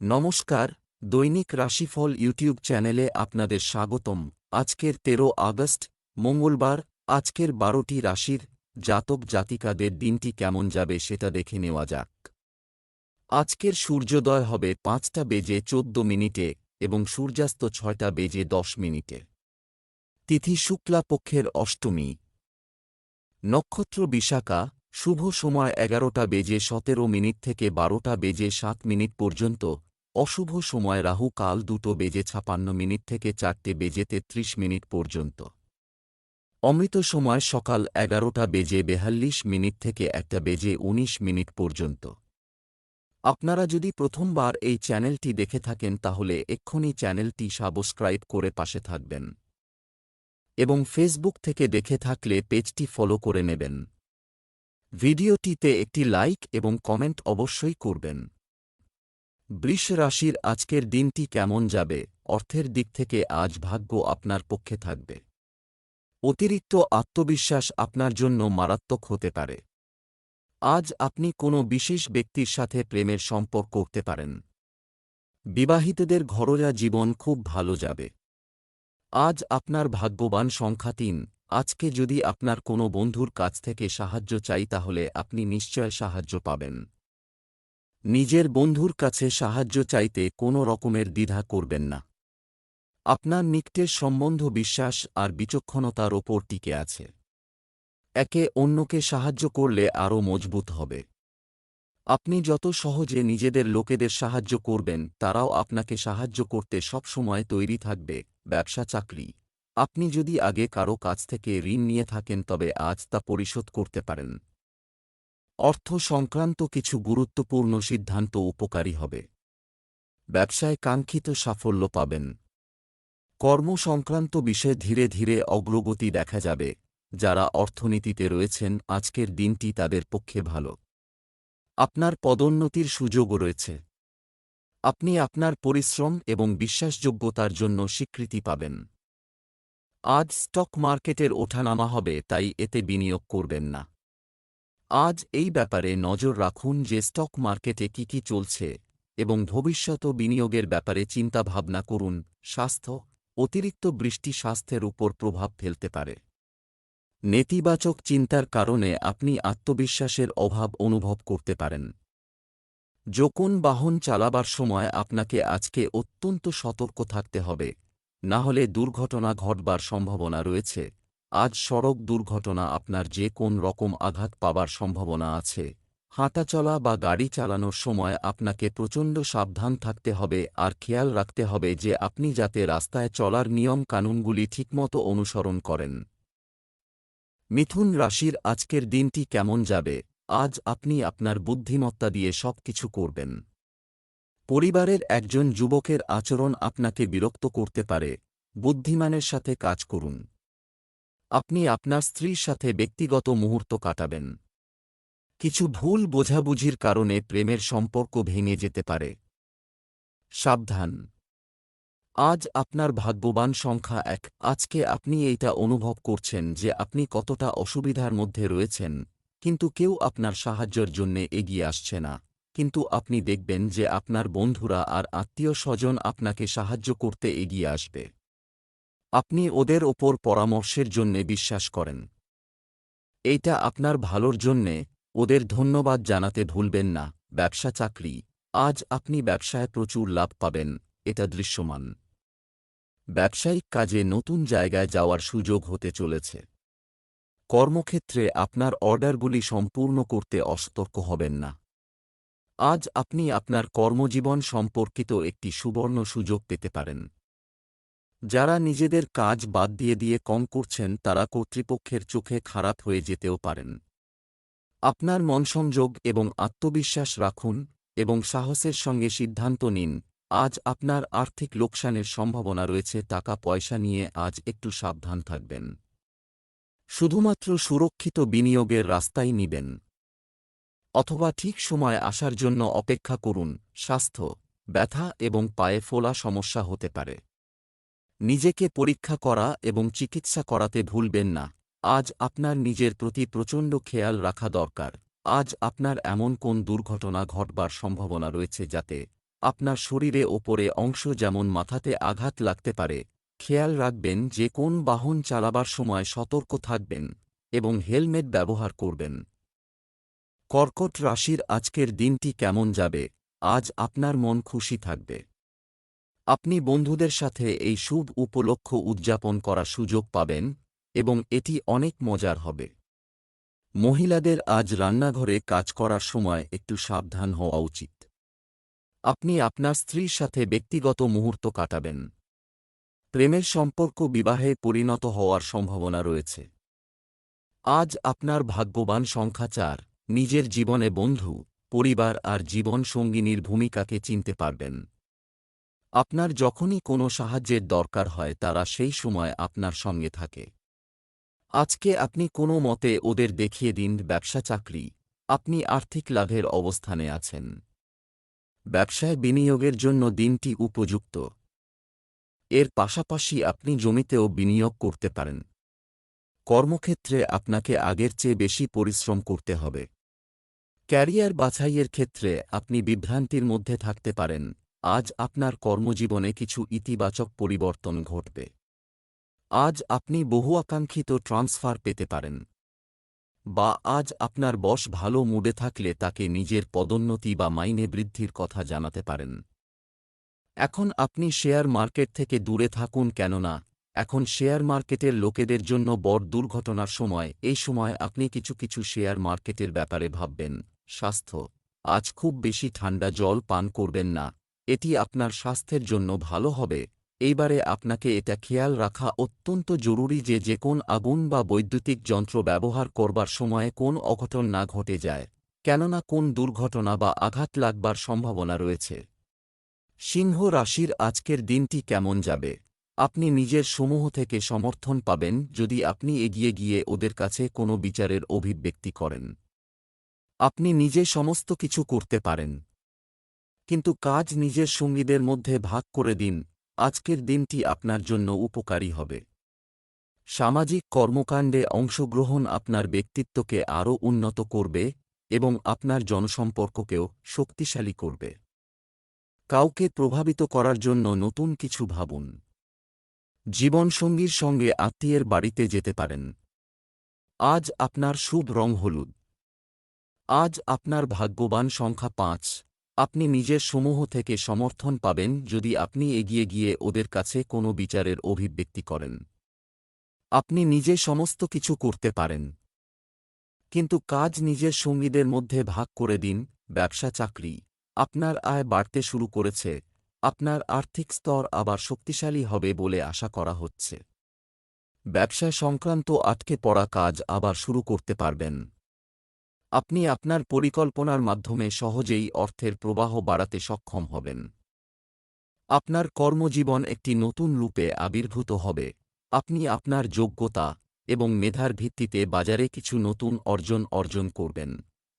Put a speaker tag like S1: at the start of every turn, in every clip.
S1: নমস্কার, দৈনিক রাশিফল ইউটিউব চ্যানেলে আপনাদের স্বাগতম। আজকের তেরো আগস্ট, মঙ্গলবার, আজকের বারোটি রাশির জাতক জাতিকাদের দিনটি কেমন যাবে সেটা দেখে নেওয়া যাক। আজকের সূর্যোদয় হবে পাঁচটা বেজে চোদ্দ মিনিটে এবং সূর্যাস্ত ছয়টা বেজে দশ মিনিটে। তিথি শুক্লা পক্ষের অষ্টমী। নক্ষত্র বিশাখা, শুভ সময় এগারোটা বেজে সতেরো মিনিট থেকে বারোটা বেজে সাত মিনিট পর্যন্ত অশুভ সময় রাহু কাল দুটো বেজে ছাপান্ন মিনিট থেকে চারটে বেজে তেত্রিশ মিনিট পর্যন্ত। অমৃত সময় সকাল এগারোটা বেজে বেহাল্লিশ মিনিট থেকে একটা বেজে উনিশ মিনিট পর্যন্ত। আপনারা যদি প্রথমবার এই চ্যানেলটি দেখে থাকেন তাহলে এক্ষুনি চ্যানেলটি সাবস্ক্রাইব করে পাশে থাকবেন। এবং ফেসবুক থেকে দেখে থাকলে পেজটি ফলো করে নেবেন। ভিডিওটিতে একটি লাইক এবং কমেন্ট অবশ্যই করবেন। বৃষ রাশির আজকের দিনটি কেমন যাবে? অর্থের দিক থেকে আজ ভাগ্য আপনার পক্ষে থাকবে। অতিরিক্ত আত্মবিশ্বাস আপনার জন্য মারাত্মক হতে পারে। আজ আপনি কোনো বিশেষ ব্যক্তির সাথে প্রেমের সম্পর্ক করতে পারেন। বিবাহিতদের ঘরোয়া জীবন খুব ভালো যাবে। আজ আপনার ভাগ্যবান সংখ্যা তিন। আজকে যদি আপনার কোনো বন্ধুর কাছ থেকে সাহায্য চাই তাহলে আপনি নিশ্চয় সাহায্য পাবেন। নিজের বন্ধুর কাছে সাহায্য চাইতে কোনো রকমের দ্বিধা করবেন না। আপনার নিকটের সম্বন্ধ বিশ্বাস আর বিচক্ষণতার ওপর টিকে আছে। একে অন্যকে সাহায্য করলে আরও মজবুত হবে। আপনি যত সহজে নিজেদের লোকেদের সাহায্য করবেন, তারাও আপনাকে সাহায্য করতে সবসময় তৈরি থাকবে, ব্যবসা, চাকরি। আপনি যদি আগে কারও কাছ থেকে ঋণ নিয়ে থাকেন, তবে আজ তা পরিশোধ করতে পারেন। অর্থ সংক্রান্ত কিছু গুরুত্বপূর্ণ সিদ্ধান্ত উপকারী হবে। ব্যবসায় কাঙ্ক্ষিত সাফল্য পাবেন। কর্ম সংক্রান্ত বিষয়ে ধীরে ধীরে অগ্রগতি দেখা যাবে। যারা অর্থনীতিতে রয়েছেন, আজকের দিনটি তাদের পক্ষে ভালো। আপনার পদোন্নতির সুযোগও রয়েছে। আপনি আপনার পরিশ্রম এবং বিশ্বাসযোগ্যতার জন্য স্বীকৃতি পাবেন। আজ স্টক মার্কেটের ওঠানামা হবে, তাই এতে বিনিয়োগ করবেন না। আজ এই ব্যাপারে নজর রাখুন যে স্টক মার্কেটে কি কি চলছে এবং ভবিষ্যত বিনিয়োগের ব্যাপারে চিন্তাভাবনা করুন, স্বাস্থ্য, অতিরিক্ত বৃষ্টি স্বাস্থ্যের উপর প্রভাব ফেলতে পারে। নেতিবাচক চিন্তার কারণে আপনি আত্মবিশ্বাসের অভাব অনুভব করতে পারেন। যখন বাহন চালাবার সময় আপনাকে আজকে অত্যন্ত সতর্ক থাকতে হবে, না হলে দুর্ঘটনা ঘটবার সম্ভাবনা রয়েছে। আজ সড়ক দুর্ঘটনা আপনার যে কোন রকম আঘাত পাবার সম্ভাবনা আছে। হাঁটাচলা বা গাড়ি চালানোর সময় আপনাকে প্রচণ্ড সাবধান থাকতে হবে আর খেয়াল রাখতে হবে যে আপনি যাতে রাস্তায় চলার নিয়ম কানুনগুলি ঠিকমতো অনুসরণ করেন। মিথুন রাশির আজকের দিনটি কেমন যাবে? আজ আপনি আপনার বুদ্ধিমত্তা দিয়ে সব কিছু করবেন। পরিবারের একজন যুবকের আচরণ আপনাকে বিরক্ত করতে পারে। বুদ্ধিমানের সাথে কাজ করুন। আপনি আপনার স্ত্রীর সাথে ব্যক্তিগত মুহূর্ত কাটাবেন। কিছু ভুল বোঝাবুঝির কারণে প্রেমের সম্পর্ক ভেঙে যেতে পারে। সাবধান। আজ আপনার ভাগ্যবান সংখ্যা এক। আজকে আপনি এইটা অনুভব করছেন যে আপনি কতটা অসুবিধার মধ্যে রয়েছেন, কিন্তু কেউ আপনার সাহায্যের জন্যে এগিয়ে আসছে না। কিন্তু আপনি দেখবেন যে আপনার বন্ধুরা আর আত্মীয় স্বজন আপনাকে সাহায্য করতে এগিয়ে আসবে। আপনি ওদের ওপর পরামর্শের জন্যে বিশ্বাস করেন। এইটা আপনার ভালোর জন্যে, ওদের ধন্যবাদ জানাতে ভুলবেন না, ব্যবসা চাকরি, আজ আপনি ব্যবসায় প্রচুর লাভ পাবেন, এটা দৃশ্যমান। ব্যবসায়িক কাজে নতুন জায়গায় যাওয়ার সুযোগ হতে চলেছে। কর্মক্ষেত্রে আপনার অর্ডারগুলি সম্পূর্ণ করতে অসতর্ক হবেন না। আজ আপনি আপনার কর্মজীবন সম্পর্কিত একটি সুবর্ণ সুযোগ পেতে পারেন। যারা নিজেদের কাজ বাদ দিয়ে দিয়ে কম করছেন, তারা কর্তৃপক্ষের চোখে খারাপ হয়ে যেতেও পারেন। আপনার মনসংযোগ এবং আত্মবিশ্বাস রাখুন এবং সাহসের সঙ্গে সিদ্ধান্ত নিন, আজ আপনার আর্থিক লোকসানের সম্ভাবনা রয়েছে, টাকা পয়সা নিয়ে আজ একটু সাবধান থাকবেন। শুধুমাত্র সুরক্ষিত বিনিয়োগের রাস্তাই নিবেন। অথবা ঠিক সময় আসার জন্য অপেক্ষা করুন, স্বাস্থ্য, ব্যথা এবং পায়ে ফোলা সমস্যা হতে পারে। নিজেকে পরীক্ষা করা এবং চিকিৎসা করাতে ভুলবেন না। আজ আপনার নিজের প্রতি প্রচণ্ড খেয়াল রাখা দরকার। আজ আপনার এমন কোন দুর্ঘটনা ঘটবার সম্ভাবনা রয়েছে যাতে আপনার শরীরে ওপরে অংশ যেমন মাথাতে আঘাত লাগতে পারে, খেয়াল রাখবেন যে কোন বাহন চালাবার সময় সতর্ক থাকবেন এবং হেলমেট ব্যবহার করবেন। কর্কট রাশির আজকের দিনটি কেমন যাবে? আজ আপনার মন খুশি থাকবে। আপনি বন্ধুদের সাথে এই শুভ উপলক্ষ উদযাপন করার সুযোগ পাবেন এবং এটি অনেক মজার হবে। মহিলাদের আজ রান্নাঘরে কাজ করার সময় একটু সাবধান হওয়া উচিত। আপনি আপনার স্ত্রীর সাথে ব্যক্তিগত মুহূর্ত কাটাবেন। প্রেমের সম্পর্ক বিবাহে পরিণত হওয়ার সম্ভাবনা রয়েছে। আজ আপনার ভাগ্যবান সংখ্যা চার, নিজের জীবনে বন্ধু, পরিবার আর জীবন সঙ্গিনীর ভূমিকাকে চিনতে পারবেন। আপনার যখনই কোনো সাহায্যের দরকার হয়, তারা সেই সময় আপনার সঙ্গে থাকে। আজকে আপনি কোনো মতে ওদের দেখিয়ে দিন, ব্যবসা চাকরি। আপনি আর্থিক লাভের অবস্থানে আছেন। ব্যবসায় বিনিয়োগের জন্য দিনটি উপযুক্ত। এর পাশাপাশি আপনি জমিতেও বিনিয়োগ করতে পারেন। কর্মক্ষেত্রে আপনাকে আগের চেয়ে বেশি পরিশ্রম করতে হবে। ক্যারিয়ার বাছাইয়ের ক্ষেত্রে আপনি বিভ্রান্তির মধ্যে থাকতে পারেন। আজ আপনার কর্মজীবনে কিছু ইতিবাচক পরিবর্তন ঘটবে। আজ আপনি বহু আকাঙ্ক্ষিত ট্রান্সফার পেতে পারেন। বা আজ আপনার বস ভালো মুডে থাকলে তাকে নিজের পদোন্নতি বা মাইনে বৃদ্ধির কথা জানাতে পারেন। এখন আপনি শেয়ার মার্কেট থেকে দূরে থাকুন কেননা, এখন শেয়ার মার্কেটের লোকেদের জন্য বড় দুর্ঘটনার সময়, এই সময় আপনি কিছু কিছু শেয়ার মার্কেটের ব্যাপারে ভাববেন। স্বাস্থ্য, আজ খুব বেশি ঠান্ডা জল পান করবেন না। এটি আপনার স্বাস্থ্যের জন্য ভালো হবে। এইবারে আপনাকে এটা খেয়াল রাখা অত্যন্ত জরুরি যে যে কোন আগুন বা বৈদ্যুতিক যন্ত্র ব্যবহার করবার সময়ে কোন অঘটন না ঘটে যায়, কেননা কোন দুর্ঘটনা বা আঘাত লাগবার সম্ভাবনা রয়েছে। সিংহ রাশির আজকের দিনটি কেমন যাবে? আপনি নিজের সমূহ থেকে সমর্থন পাবেন যদি আপনি এগিয়ে গিয়ে ওদের কাছে কোনো বিচারের অভিব্যক্তি করেন। আপনি নিজে সমস্ত কিছু করতে পারেন। কিন্তু কাজ নিজের সঙ্গীদের মধ্যে ভাগ করে দিন। আজকের দিনটি আপনার জন্য উপকারী হবে। সামাজিক কর্মকাণ্ডে অংশগ্রহণ আপনার ব্যক্তিত্বকে আরও উন্নত করবে এবং আপনার জনসম্পর্ককেও শক্তিশালী করবে। কাউকে প্রভাবিত করার জন্য নতুন কিছু ভাবুন। জীবনসঙ্গীর সঙ্গে আত্মীয়ের বাড়িতে যেতে পারেন। আজ আপনার শুভ রং হলুদ। আজ আপনার ভাগ্যবান সংখ্যা পাঁচ। আপনি নিজের সমূহ থেকে সমর্থন পাবেন যদি আপনি এগিয়ে গিয়ে ওদের কাছে কোনো বিচারের অভিব্যক্তি করেন। আপনি নিজে সমস্ত কিছু করতে পারেন। কিন্তু কাজ নিজের সঙ্গীদের মধ্যে ভাগ করে দিন, ব্যবসা চাকরি। আপনার আয় বাড়তে শুরু করেছে, আপনার আর্থিক স্তর আবার শক্তিশালী হবে বলে আশা করা হচ্ছে। ব্যবসা সংক্রান্ত আটকে পড়া কাজ আবার শুরু করতে পারবেন। আপনি আপনার পরিকল্পনার মাধ্যমে সহজেই অর্থের প্রবাহ বাড়াতে সক্ষম হবেন। আপনার কর্মজীবন একটি নতুন রূপে আবির্ভূত হবে। আপনি আপনার যোগ্যতা এবং মেধার ভিত্তিতে বাজারে কিছু নতুন অর্জন অর্জন করবেন।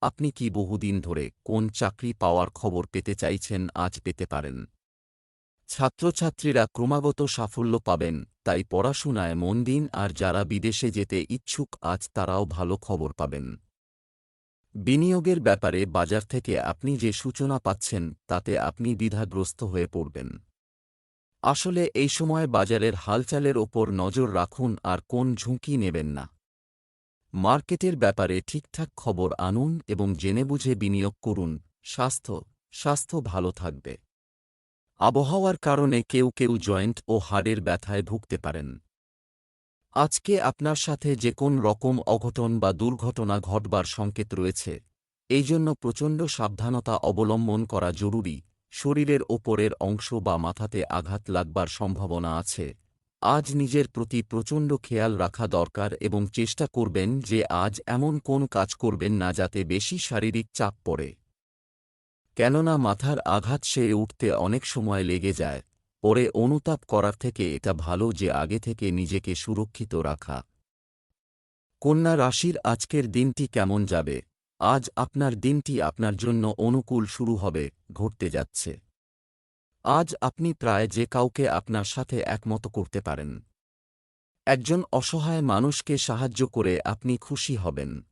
S1: আপনি কি বহুদিন ধরে কোন চাকরি পাওয়ার খবর পেতে চাইছেন আজ পেতে পারেন। ছাত্রছাত্রীরা ক্রমাগত সাফল্য পাবেন, তাই পড়াশোনায় মন দিন আর যারা বিদেশে যেতে ইচ্ছুক আজ তারাও ভালো খবর পাবেন। বিনিয়োগের ব্যাপারে বাজার থেকে আপনি যে সূচনা পাচ্ছেন, তাতে আপনি দ্বিধাগ্রস্ত হয়ে পড়বেন। আসলে এই সময় বাজারের হালচালের ওপর নজর রাখুন আর কোন ঝুঁকি নেবেন না। মার্কেটের ব্যাপারে ঠিকঠাক খবর আনুন এবং জেনে বুঝে বিনিয়োগ করুন। স্বাস্থ্য স্বাস্থ্য ভালো থাকবে। আবহাওয়ার কারণে কেউ কেউ জয়েন্ট ও হাড়ের ব্যথায় ভুগতে পারেন। আজকে আপনার সাথে যে কোন রকম অঘটন বা দুর্ঘটনা ঘটবার সংকেত রয়েছে, এই জন্য প্রচণ্ড সাবধানতা অবলম্বন করা জরুরি। শরীরের ওপরের অংশ বা মাথাতে আঘাত লাগবার সম্ভাবনা আছে। আজ নিজের প্রতি প্রচণ্ড খেয়াল রাখা দরকার এবং চেষ্টা করবেন যে আজ এমন কোন কাজ করবেন না যাতে বেশি শারীরিক চাপ পড়ে। কেননা মাথার আঘাত সে উঠতে অনেক সময় লেগে যায়। পরে অনুতাপ করার থেকে এটা ভালো যে আগে থেকে নিজেকে সুরক্ষিত রাখা। কন্যা রাশির আজকের দিনটি কেমন যাবে? আজ আপনার দিনটি আপনার জন্য অনুকূল শুরু হবে, ঘটতে যাচ্ছে। আজ আপনি প্রায় যে কাউকে আপনার সাথে একমত করতে পারেন। একজন অসহায় মানুষকে সাহায্য করে আপনি খুশি হবেন।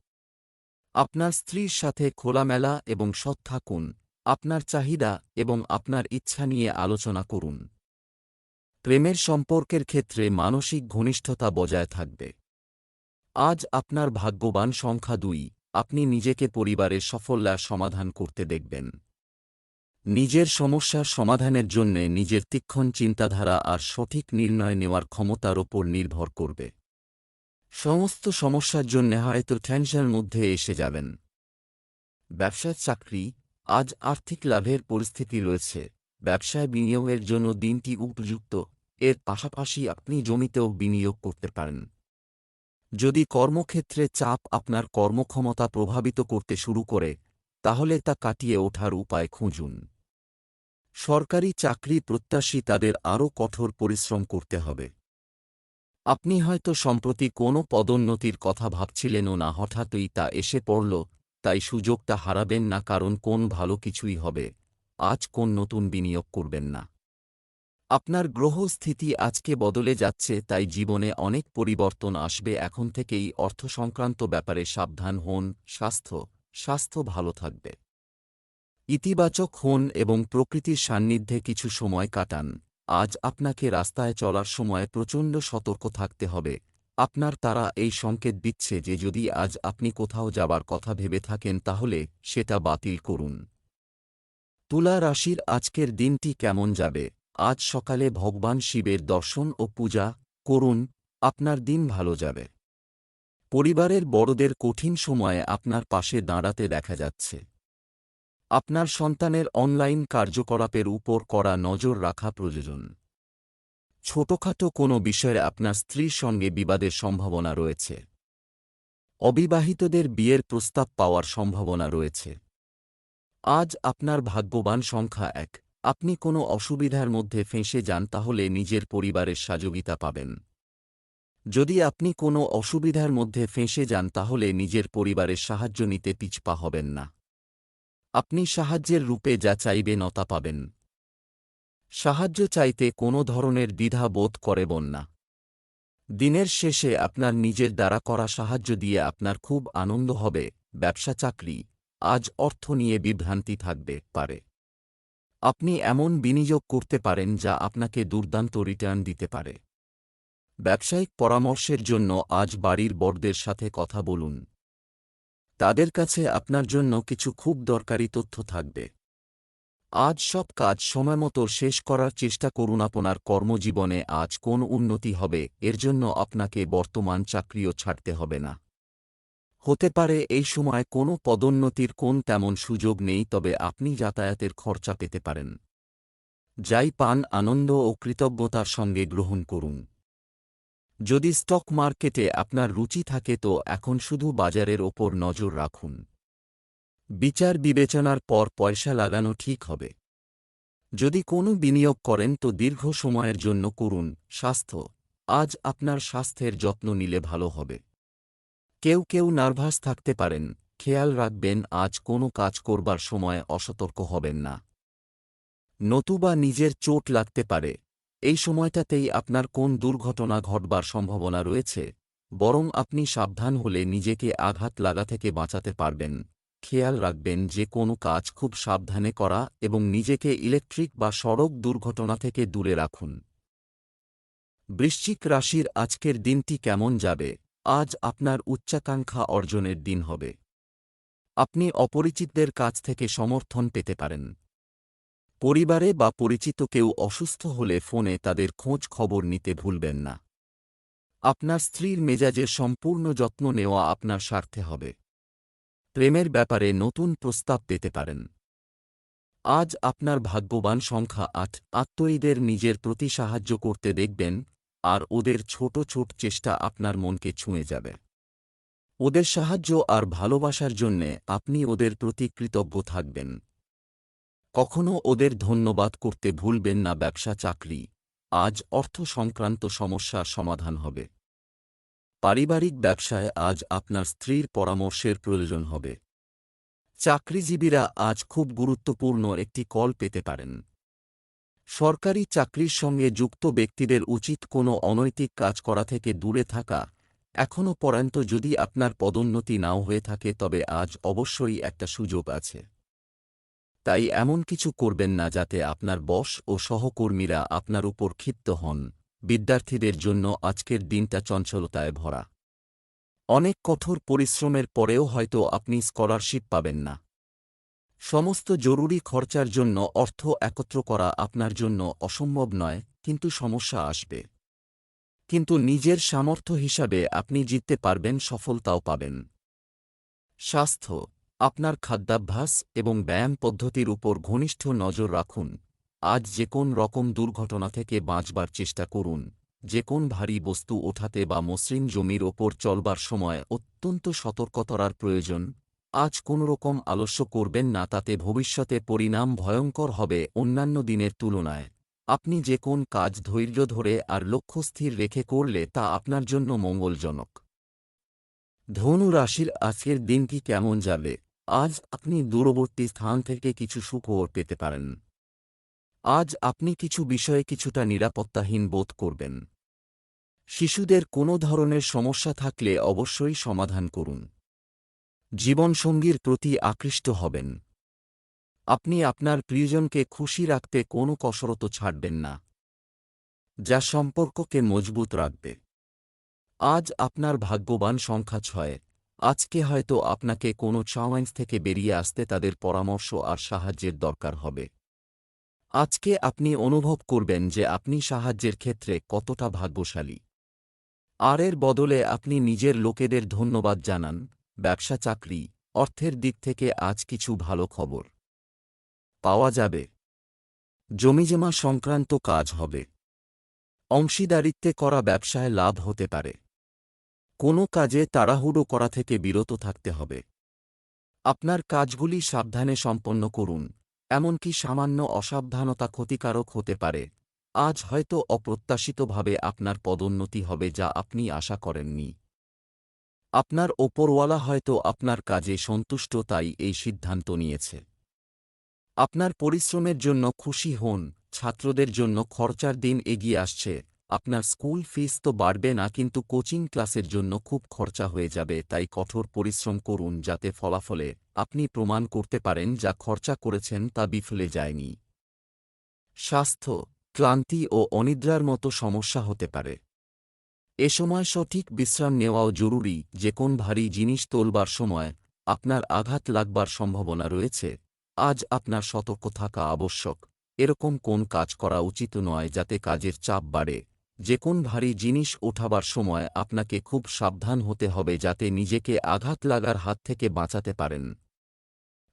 S1: আপনার স্ত্রীর সাথে খোলামেলা এবং সৎ থাকুন। আপনার চাহিদা এবং আপনার ইচ্ছা নিয়ে আলোচনা করুন। প্রেমের সম্পর্কের ক্ষেত্রে মানসিক ঘনিষ্ঠতা বজায় থাকবে। আজ আপনার ভাগ্যবান সংখ্যা দুই, আপনি নিজেকে পরিবারের সাফল্য সমাধান করতে দেখবেন। নিজের সমস্যার সমাধানের জন্যে নিজের তীক্ষ্ণ চিন্তাধারা আর সঠিক নির্ণয় নেওয়ার ক্ষমতার ওপর নির্ভর করবে। সমস্ত সমস্যার জন্য হয়তো টেনশনের মধ্যে এসে যাবেন। ব্যবসার চাকরি, আজ আর্থিক লাভের পরিস্থিতি রয়েছে। ব্যবসায় বিনিয়োগের জন্য দিনটি উপযুক্ত। এর পাশাপাশি আপনি জমিতেও বিনিয়োগ করতে পারেন। যদি কর্মক্ষেত্রে চাপ আপনার কর্মক্ষমতা প্রভাবিত করতে শুরু করে, তাহলে তা কাটিয়ে ওঠার উপায় খুঁজুন। সরকারি চাকরি প্রত্যাশী তাদের আরও কঠোর পরিশ্রম করতে হবে। আপনি হয়তো সম্প্রতি কোনো পদোন্নতির কথা ভাবছিলেনও না, হঠাৎই তা এসে পড়ল, তাই সুযোগটা হারাবেন না, কারণ কোন ভালো কিছুই হবে। আজ কোন নতুন বিনিয়োগ করবেন না। আপনার গ্রহস্থিতি আজকে বদলে যাচ্ছে, তাই জীবনে অনেক পরিবর্তন আসবে। এখন থেকেই অর্থ সংক্রান্ত ব্যাপারে সাবধান হন, স্বাস্থ্য স্বাস্থ্য ভালো থাকবে। ইতিবাচক হন এবং প্রকৃতির সান্নিধ্যে কিছু সময় কাটান। আজ আপনাকে রাস্তায় চলার সময় প্রচণ্ড সতর্ক থাকতে হবে। আপনার তারা এই সংকেত দিচ্ছে যে যদি আজ আপনি কোথাও যাবার কথা ভেবে থাকেন, তাহলে সেটা বাতিল করুন। তুলা রাশির আজকের দিনটি কেমন যাবে? আজ সকালে ভগবান শিবের দর্শন ও পূজা করুন, আপনার দিন ভালো যাবে। পরিবারের বড়দের কঠিন সময়ে আপনার পাশে দাঁড়াতে দেখা যাচ্ছে। আপনার সন্তানের অনলাইন কার্যকলাপের উপর করা নজর রাখা প্রয়োজন। ছোটখাটো কোনো বিষয়ে আপনার স্ত্রীর সঙ্গে বিবাদের সম্ভাবনা রয়েছে। অবিবাহিতদের বিয়ের প্রস্তাব পাওয়ার সম্ভাবনা রয়েছে। আজ আপনার ভাগ্যবান সংখ্যা এক। আপনি কোনো অসুবিধার মধ্যে ফেঁসে যান তাহলে নিজের পরিবারের সহযোগিতা পাবেন। যদি আপনি কোনো অসুবিধার মধ্যে ফেঁসে যান তাহলে নিজের পরিবারের সাহায্য নিতে পিছপা হবেন না। আপনি সাহায্যের রূপে যা চাইবে নতা পাবেন। সাহায্য চাইতে কোনো ধরনের দ্বিধা বোধ করেবন না। দিনের শেষে আপনার নিজের দ্বারা করা সাহায্য দিয়ে আপনার খুব আনন্দ হবে, ব্যবসা চাকরি, আজ অর্থ নিয়ে বিভ্রান্তি থাকবে, পারে। আপনি এমন বিনিয়োগ করতে পারেন যা আপনাকে দুর্দান্ত রিটার্ন দিতে পারে। ব্যবসায়িক পরামর্শের জন্য আজ বাড়ির বড়দের সাথে কথা বলুন। তাদের কাছে আপনার জন্য কিছু খুব দরকারি তথ্য থাকবে। আজ সব কাজ সময়মতো শেষ করার চেষ্টা করুন আপনার কর্মজীবনে আজ কোন উন্নতি হবে, এর জন্য আপনাকে বর্তমান চাকরিও ছাড়তে হবে না। হতে পারে এই সময় কোনো পদোন্নতির কোন তেমন সুযোগ নেই, তবে আপনি যাতায়াতের খরচা পেতে পারেন। যাই পান, আনন্দ ও কৃতজ্ঞতার সঙ্গে গ্রহণ করুন। যদি স্টক মার্কেটে আপনার রুচি থাকে, তো এখন শুধু বাজারের ওপর নজর রাখুন। বিচার বিবেচনার পর পয়সা লাগানো ঠিক হবে। যদি কোনো বিনিয়োগ করেন, তো দীর্ঘ সময়ের জন্য করুন। স্বাস্থ্য, আজ আপনার স্বাস্থ্যের যত্ন নিলে ভালো হবে। কেউ কেউ নার্ভাস থাকতে পারেন, খেয়াল রাখবেন আজ কোনো কাজ করবার সময় অসতর্ক হবেন না। নতুবা নিজের চোট লাগতে পারে, এই সময়টাতেই আপনার কোন দুর্ঘটনা ঘটবার সম্ভাবনা রয়েছে, বরং আপনি সাবধান হলে নিজেকে আঘাত লাগা থেকে বাঁচাতে পারবেন। খেয়াল রাখবেন যে কোনো কাজ খুব সাবধানে করা এবং নিজেকে ইলেকট্রিক বা সড়ক দুর্ঘটনা থেকে দূরে রাখুন। বৃশ্চিক রাশির আজকের দিনটি কেমন যাবে? আজ আপনার উচ্চাকাঙ্ক্ষা অর্জনের দিন হবে। আপনি অপরিচিতদের কাছ থেকে সমর্থন পেতে পারেন। পরিবারে বা পরিচিত কেউ অসুস্থ হলে ফোনে তাদের খোঁজ খবর নিতে ভুলবেন না। আপনার স্ত্রীর মেজাজের সম্পূর্ণ যত্ন নেওয়া আপনার স্বার্থে হবে। প্রেমের ব্যাপারে নতুন প্রস্তাব পেতে পারেন। আজ আপনার ভাগ্যবান সংখ্যা আট। আত্মীয়দের নিজের প্রতি সাহায্য করতে দেখবেন আর ওদের ছোট ছোট চেষ্টা আপনার মনকে ছুঁয়ে যাবে। ওদের সাহায্য আর ভালোবাসার জন্যে আপনি ওদের প্রতি কৃতজ্ঞ থাকবেন। কখনো ওদের ধন্যবাদ করতে ভুলবেন না ব্যবসা চাকরি। আজ অর্থ সংক্রান্ত সমস্যার সমাধান হবে। পারিবারিক ব্যবসায় আজ আপনার স্ত্রীর পরামর্শের প্রয়োজন হবে। চাকরিজীবীরা আজ খুব গুরুত্বপূর্ণ একটি কল পেতে পারেন। সরকারি চাকরির সঙ্গে যুক্ত ব্যক্তিদের উচিত কোনো অনৈতিক কাজ করা থেকে দূরে থাকা। এখনও পর্যন্ত যদি আপনার পদোন্নতি নাও হয়ে থাকে তবে আজ অবশ্যই একটা সুযোগ আছে। তাই এমন কিছু করবেন না যাতে আপনার বস ও সহকর্মীরা আপনার উপর ক্ষিপ্ত হন। বিদ্যার্থীদের জন্য আজকের দিনটা চঞ্চলতায় ভরা। অনেক কঠোর পরিশ্রমের পরেও হয়তো আপনি স্কলারশিপ পাবেন না। সমস্ত জরুরি খরচার জন্য অর্থ একত্র করা আপনার জন্য অসম্ভব নয়, কিন্তু সমস্যা আসবে। কিন্তু নিজের সামর্থ্য হিসাবে আপনি জিততে পারবেন, সফলতাও পাবেন। স্বাস্থ্য, আপনার খাদ্যাভ্যাস এবং ব্যায়াম পদ্ধতির উপর ঘনিষ্ঠ নজর রাখুন। আজ যে কোন রকম দুর্ঘটনা থেকে বাঁচবার চেষ্টা করুন। যে কোন ভারী বস্তু ওঠাতে বা মসৃণ জমির ওপর চলবার সময় অত্যন্ত সতর্কতার প্রয়োজন। আজ কোনোরকম আলস্য করবেন না, তাতে ভবিষ্যতে পরিণাম ভয়ঙ্কর হবে অন্যান্য দিনের তুলনায়। আপনি যে কোন কাজ ধৈর্য ধরে আর লক্ষ্য স্থির রেখে করলে তা আপনার জন্য মঙ্গলজনক। ধনু রাশির আজকের দিনটি কেমন যাবে? আজ আপনি দূরবর্তী স্থান থেকে কিছু সুখবর পেতে পারেন। আজ আপনি কিছু বিষয়ে কিছুটা নিরাপত্তাহীন বোধ করবেন। শিশুদের কোনো ধরনের সমস্যা থাকলে অবশ্যই সমাধান করুন। জীবনসঙ্গীর প্রতি আকৃষ্ট হবেন। আপনি আপনার প্রিয়জনকে খুশি রাখতে কোনো কসরত ছাড়বেন না। যা সম্পর্ককে মজবুত রাখবে। আজ আপনার ভাগ্যবান সংখ্যা ছয়। আজকে হয়তো আপনাকে কোনো চাওয়াইন্স থেকে বেরিয়ে আসতে তাদের পরামর্শ আর সাহায্যের দরকার হবে। আজকে আপনি অনুভব করবেন যে আপনি সাহায্যের ক্ষেত্রে কতটা ভাগ্যশালী। আর এর বদলে আপনি নিজের লোকেদের ধন্যবাদ জানান। ব্যবসা চাকরি, অর্থের দিক থেকে আজ কিছু ভালো খবর। পাওয়া যাবে। জমিজমা সংক্রান্ত কাজ হবে। অংশীদারিত্বে করা ব্যবসায় লাভ হতে পারে। কোনো কাজে তাড়াহুড়ো করা থেকে বিরত থাকতে হবে। আপনার কাজগুলি সাবধানে সম্পন্ন করুন, এমনকি সামান্য অসাবধানতা ক্ষতিকারক হতে পারে। আজ হয়তো অপ্রত্যাশিতভাবে আপনার পদোন্নতি হবে যা আপনি আশা করেননি। আপনার ওপরওয়ালা হয়তো আপনার কাজে সন্তুষ্ট, তাই এই সিদ্ধান্ত নিয়েছে। আপনার পরিশ্রমের জন্য খুশি হন, ছাত্রদের জন্য খরচার দিন এগিয়ে আসছে, আপনার স্কুল ফিস তো বাড়বে না, কিন্তু কোচিং ক্লাসের জন্য খুব খরচা হয়ে যাবে, তাই কঠোর পরিশ্রম করুন, যাতে ফলাফলে আপনি প্রমাণ করতে পারেন যা খরচা করেছেন তা বিফলে যায়নি। স্বাস্থ্য, ক্লান্তি ও অনিদ্রার মতো সমস্যা হতে পারে। এ সময় সঠিক বিশ্রাম নেওয়াও জরুরি, যে কোন ভারী জিনিস তোলবার সময় আপনার আঘাত লাগবার সম্ভাবনা রয়েছে। আজ আপনার সতর্ক থাকা আবশ্যক। এরকম কোন কাজ করা উচিত নয় যাতে কাজের চাপ বাড়ে। যে কোন ভারী জিনিস ওঠাবার সময় আপনাকে খুব সাবধান হতে হবে যাতে নিজেকে আঘাত লাগার হাত থেকে বাঁচাতে পারেন।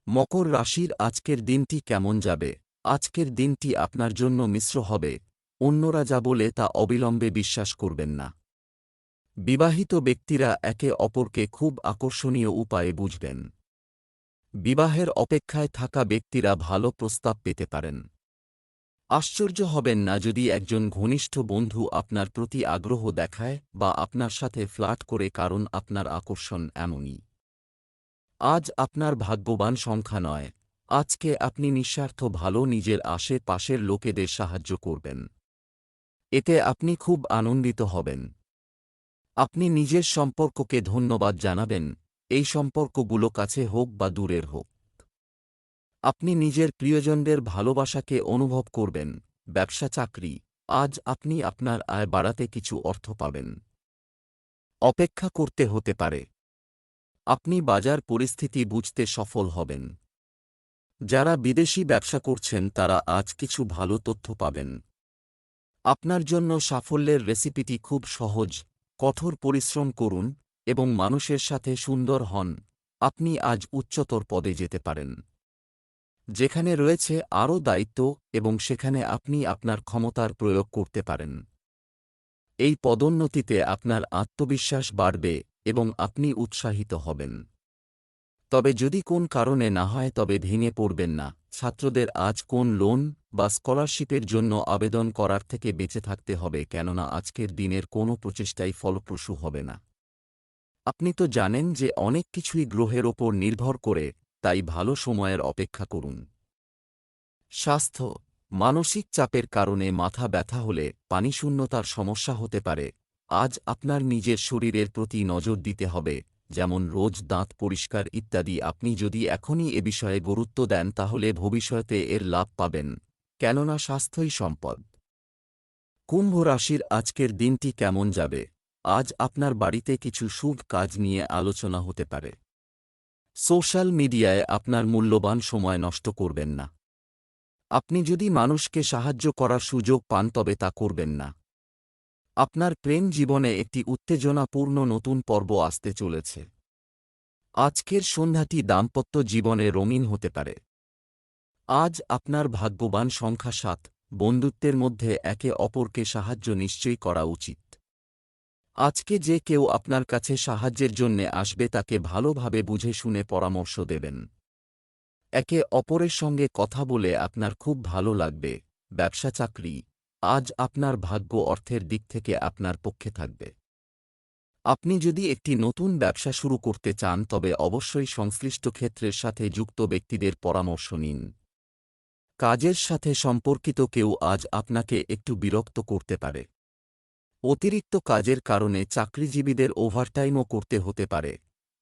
S1: মকর রাশির আজকের দিনটি কেমন যাবে? আজকের দিনটি আপনার জন্য মিশ্র হবে। অন্যরা যা বলে তা অবিলম্বে বিশ্বাস করবেন না। বিবাহিত ব্যক্তিরা একে অপরকে খুব আকর্ষণীয় উপায়ে বুঝবেন। বিবাহের অপেক্ষায় থাকা ব্যক্তিরা ভালো প্রস্তাব পেতে পারেন। আশ্চর্য হবেন না যদি একজন ঘনিষ্ঠ বন্ধু আপনার প্রতি আগ্রহ দেখায় বা আপনার সাথে ফ্লাট করে কারণ আপনার আকর্ষণ এমনই। আজ আপনার ভাগ্যবান সংখ্যা নয়। আজকে আপনি নিঃস্বার্থ ভালো নিজের আশেপাশের লোকেদের সাহায্য করবেন। এতে আপনি খুব আনন্দিত হবেন। আপনি নিজের সম্পর্ককে ধন্যবাদ জানাবেন, এই সম্পর্কগুলো কাছে হোক বা দূরের হোক। আপনি নিজের প্রিয়জনদের ভালোবাসাকে অনুভব করবেন, ব্যবসা, চাকরি, আজ আপনি আপনার আয় বাড়াতে কিছু অর্থ পাবেন। অপেক্ষা করতে হতে পারে। আপনি বাজার পরিস্থিতি বুঝতে সফল হবেন। যারা বিদেশি ব্যবসা করছেন, তারা আজ কিছু ভালো তথ্য পাবেন। আপনার জন্য সাফল্যের রেসিপিটি খুব সহজ। কঠোর পরিশ্রম করুন এবং মানুষের সাথে সুন্দর হন। আপনি আজ উচ্চতর পদে যেতে পারেন। যেখানে রয়েছে আরও দায়িত্ব এবং সেখানে আপনি আপনার ক্ষমতার প্রয়োগ করতে পারেন। এই পদোন্নতিতে আপনার আত্মবিশ্বাস বাড়বে এবং আপনি উৎসাহিত হবেন। তবে যদি কোন কারণে না হয় তবে ভেঙে পড়বেন না। ছাত্রদের আজ কোন লোন বা স্কলারশিপের জন্য আবেদন করার থেকে বেঁচে থাকতে হবে কেননা আজকের দিনের কোনো প্রচেষ্টাই ফলপ্রসূ হবে না। আপনি তো জানেন যে অনেক কিছুই গ্রহের ওপর নির্ভর করে, তাই ভালো সময়ের অপেক্ষা করুন। স্বাস্থ্য, মানসিক চাপের কারণে মাথা ব্যথা হলে পানিশূন্যতার সমস্যা হতে পারে। আজ আপনার নিজের শরীরের প্রতি নজর দিতে হবে, যেমন রোজ দাঁত পরিষ্কার ইত্যাদি। আপনি যদি এখনই এ বিষয়ে গুরুত্ব দেন তাহলে ভবিষ্যতে এর লাভ পাবেন। কেননা স্বাস্থ্যই সম্পদ। কুম্ভ রাশির আজকের দিনটি কেমন যাবে? আজ আপনার বাড়িতে কিছু শুভ কাজ নিয়ে আলোচনা হতে পারে। সোশ্যাল মিডিয়ায় আপনার মূল্যবান সময় নষ্ট করবেন না। আপনি যদি মানুষকে সাহায্য করার সুযোগ পান তবে তা করবেন না। আপনার প্রেম জীবনে একটি উত্তেজনাপূর্ণ নতুন পর্ব আসতে চলেছে। আজকের সন্ধ্যাটি দাম্পত্য জীবনে রঙিন হতে পারে। আজ আপনার ভাগ্যবান সংখ্যা সাত, বন্ধুত্বের মধ্যে একে অপরকে সাহায্য নিশ্চয়ই করা উচিত। আজকে যে কেউ আপনার কাছে সাহায্যের জন্যে আসবে তাকে ভালোভাবে বুঝে শুনে পরামর্শ দেবেন। একে অপরের সঙ্গে কথা বলে আপনার খুব ভালো লাগবে। ব্যবসা চাকরি, আজ আপনার ভাগ্য অর্থের দিক থেকে আপনার পক্ষে থাকবে। আপনি যদি একটি নতুন ব্যবসা শুরু করতে চান তবে অবশ্যই সংশ্লিষ্ট ক্ষেত্রের সাথে যুক্ত ব্যক্তিদের পরামর্শ নিন। কাজের সাথে সম্পর্কিত কেউ আজ আপনাকে একটু বিরক্ত করতে পারে। অতিরিক্ত কাজের কারণে চাকরিজীবীদের ওভারটাইমও করতে হতে পারে।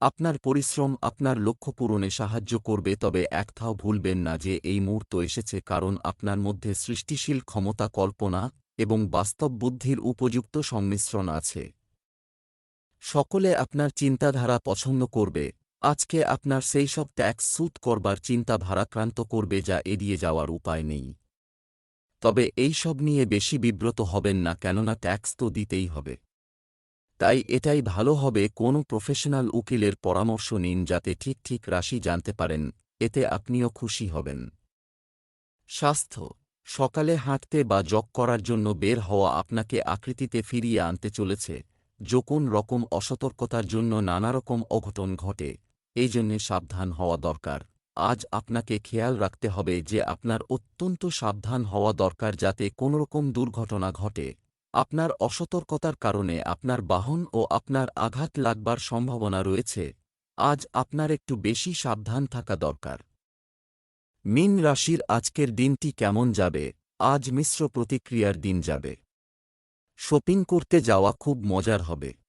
S1: আপনার পরিশ্রম আপনার লক্ষ্য পূরণে সাহায্য করবে, তবে একথাও ভুলবেন না যে এই মুহূর্ত এসেছে কারণ আপনার মধ্যে সৃষ্টিশীল ক্ষমতা কল্পনা এবং বাস্তব বুদ্ধির উপযুক্ত সংমিশ্রণ আছে। সকলে আপনার চিন্তাধারা পছন্দ করবে। আজকে আপনার সেই সব ট্যাক্স সুদ করবার চিন্তা ভারাক্রান্ত করবে যা এড়িয়ে যাওয়ার উপায় নেই। তবে এই সব নিয়ে বেশি বিব্রত হবেন না কেননা ট্যাক্স তো দিতেই হবে। তাই এটাই ভালো হবে কোনো প্রফেশনাল উকিলের পরামর্শ নিন যাতে ঠিক ঠিক রাশি জানতে পারেন, এতে আপনিও খুশি হবেন। স্বাস্থ্য, সকালে হাঁটতে বা জগ করার জন্য বের হওয়া আপনাকে আকৃতিতে ফিরিয়ে আনতে চলেছে যখন রকম অসতর্কতার জন্য নানারকম অঘটন ঘটে। এই জন্যে সাবধান হওয়া দরকার। আজ আপনাকে খেয়াল রাখতে হবে যে আপনার অত্যন্ত সাবধান হওয়া দরকার যাতে কোনোরকম দুর্ঘটনা ঘটে। আপনার অসতর্কতার কারণে আপনার বাহন ও আপনার আঘাত লাগবার সম্ভাবনা রয়েছে। আজ আপনার একটু বেশি সাবধান থাকা দরকার। মিন রাশির আজকের দিনটি কেমন যাবে? আজ মিশ্র প্রতিক্রিয়ার দিন যাবে। শপিং করতে যাওয়া খুব মজার হবে।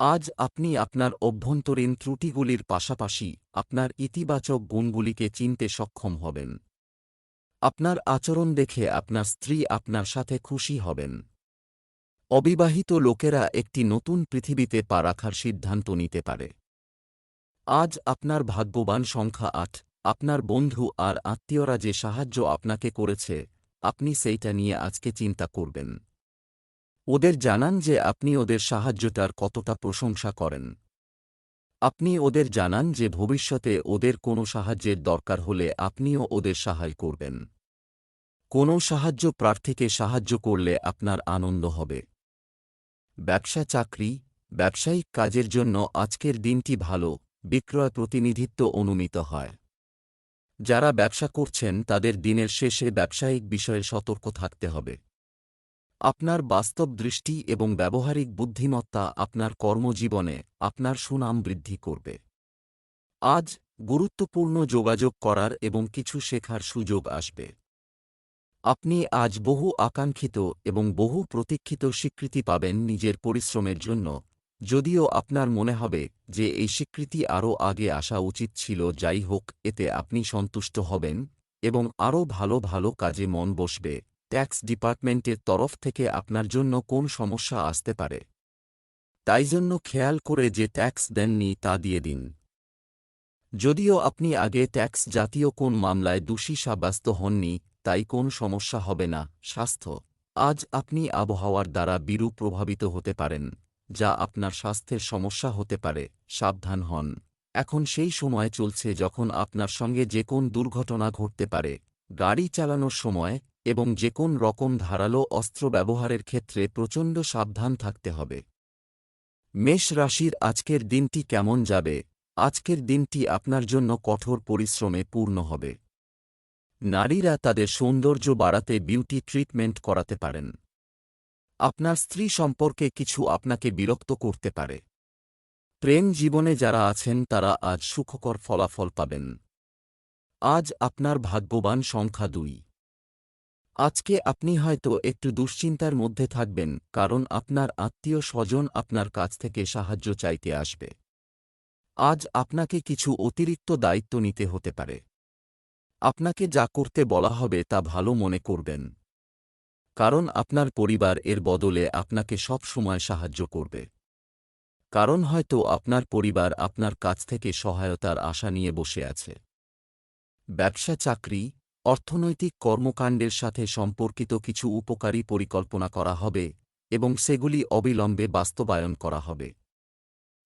S1: আজ আপনি আপনার অভ্যন্তরীণ ত্রুটিগুলির পাশাপাশি আপনার ইতিবাচক গুণগুলিকে চিনতে সক্ষম হবেন। আপনার আচরণ দেখে আপনার স্ত্রী আপনার সাথে খুশি হবেন। অবিবাহিত লোকেরা একটি নতুন পৃথিবীতে পা রাখার সিদ্ধান্ত নিতে পারে। আজ আপনার ভাগ্যবান সংখ্যা আট, আপনার বন্ধু আর আত্মীয়রা যে সাহায্য আপনাকে করেছে, আপনি সেইটা নিয়ে আজকে চিন্তা করবেন। ওদের জানান যে আপনি ওদের সাহায্যটার কতটা প্রশংসা করেন। আপনি ওদের জানান যে ভবিষ্যতে ওদের কোনো সাহায্যের দরকার হলে আপনিও ওদের সাহায্য করবেন। কোনো সাহায্য প্রার্থীকে সাহায্য করলে আপনার আনন্দ হবে। ব্যবসা চাকরি, ব্যবসায়িক কাজের জন্য আজকের দিনটি ভালো, বিক্রয় প্রতিনিধিত্ব অনুমিত হয়। যারা ব্যবসা করছেন তাদের দিনের শেষে ব্যবসায়িক বিষয়ে সতর্ক থাকতে হবে। আপনার বাস্তব দৃষ্টি এবং ব্যবহারিক বুদ্ধিমত্তা আপনার কর্মজীবনে আপনার সুনাম বৃদ্ধি করবে। আজ গুরুত্বপূর্ণ যোগাযোগ করার এবং কিছু শেখার সুযোগ আসবে। আপনি আজ বহু আকাঙ্ক্ষিত এবং বহু প্রতীক্ষিত স্বীকৃতি পাবেন নিজের পরিশ্রমের জন্য, যদিও আপনার মনে হবে যে এই স্বীকৃতি আরও আগে আসা উচিত ছিল, যাই হোক, এতে আপনি সন্তুষ্ট হবেন এবং আরও ভালো ভালো কাজে মন বসবে। ট্যাক্স ডিপার্টমেন্টের তরফ থেকে আপনার জন্য কোন সমস্যা আসতে পারে? তাই জন্য খেয়াল করে যে ট্যাক্স দেননি তা দিয়ে দিন। যদিও আপনি আগে ট্যাক্স জাতীয় কোন মামলায় দোষী সাব্যস্ত হননি, তাই কোন সমস্যা হবে না, স্বাস্থ্য। আজ আপনি আবহাওয়ার দ্বারা বিরূপ প্রভাবিত হতে পারেন, যা আপনার স্বাস্থ্যের সমস্যা হতে পারে, সাবধান হন। এখন সেই সময় চলছে যখন আপনার সঙ্গে যে কোন দুর্ঘটনা ঘটতে পারে। গাড়ি চালানোর সময় এবং যে কোন রকম ধারালো অস্ত্র ব্যবহারের ক্ষেত্রে প্রচণ্ড সাবধান থাকতে হবে। মেষ রাশির আজকের দিনটি কেমন যাবে? আজকের দিনটি আপনার জন্য কঠোর পরিশ্রমে পূর্ণ হবে। নারীরা তাদের সৌন্দর্য বাড়াতে বিউটি ট্রিটমেন্ট করাতে পারেন। আপনার স্ত্রী সম্পর্কে কিছু আপনাকে বিরক্ত করতে পারে। প্রেম জীবনে যারা আছেন, তারা আজ সুখকর ফলাফল পাবেন। আজ আপনার ভাগ্যবান সংখ্যা দুই। আজকে আপনি হয়তো একটু দুশ্চিন্তার মধ্যে থাকবেন, কারণ আপনার আত্মীয় স্বজন আপনার কাছ থেকে সাহায্য চাইতে আসবে। আজ আপনাকে কিছু অতিরিক্ত দায়িত্ব নিতে হতে পারে। আপনাকে যা করতে বলা হবে তা ভালো মনে করবেন। কারণ আপনার পরিবার এর বদলে আপনাকে সব সময় সাহায্য করবে। কারণ হয়তো আপনার পরিবার আপনার কাছ থেকে সহায়তার আশা নিয়ে বসে আছে। ব্যবসা চাকরি অর্থনৈতিক কর্মকাণ্ডের সাথে সম্পর্কিত কিছু উপকারী পরিকল্পনা করা হবে এবং সেগুলি অবিলম্বে বাস্তবায়ন করা হবে।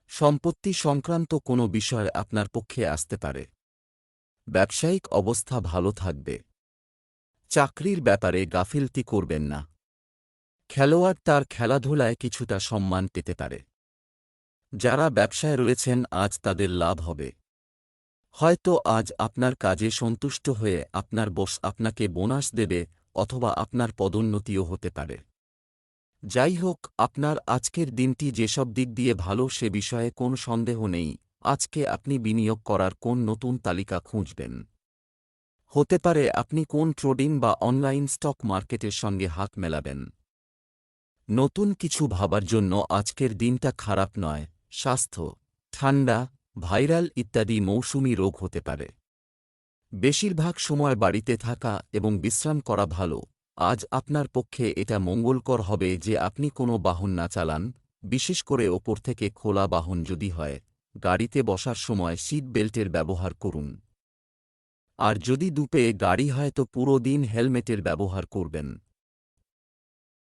S1: সম্পত্তি সংক্রান্ত কোনো বিষয় আপনার পক্ষে আসতে পারে। ব্যবসায়িক অবস্থা ভালো থাকবে। চাকরির ব্যাপারে গাফিলতি করবেন না। খেলোয়াড় তার খেলাধুলায় কিছুটা সম্মান পেতে পারে। যারা ব্যবসায় রয়েছেন, আজ তাদের লাভ হবে। হয়তো আজ আপনার কাজে সন্তুষ্ট হয়ে আপনার বস আপনাকে বোনাস দেবে অথবা আপনার পদোন্নতিও হতে পারে। যাই হোক, আপনার আজকের দিনটি যেসব দিক দিয়ে ভালো সে বিষয়ে কোন সন্দেহ নেই, আজকে আপনি বিনিয়োগ করার কোন নতুন তালিকা খুঁজবেন। হতে পারে আপনি কোন ট্রেডিং বা অনলাইন স্টক মার্কেটের সঙ্গে হাত মেলাবেন। নতুন কিছু ভাবার জন্য আজকের দিনটা খারাপ নয়, স্বাস্থ্য, ঠান্ডা ভাইরাল ইত্যাদি মৌসুমি রোগ হতে পারে। বেশিরভাগ সময় বাড়িতে থাকা এবং বিশ্রাম করা ভালো। আজ আপনার পক্ষে এটা মঙ্গলকর হবে যে আপনি কোনো বাহন না চালান, বিশেষ করে ওপর থেকে খোলা বাহন যদি হয়। গাড়িতে বসার সময় সিট বেল্টের ব্যবহার করুন। আর যদি দুপে গাড়ি হয় তো পুরো দিন হেলমেটের ব্যবহার করবেন।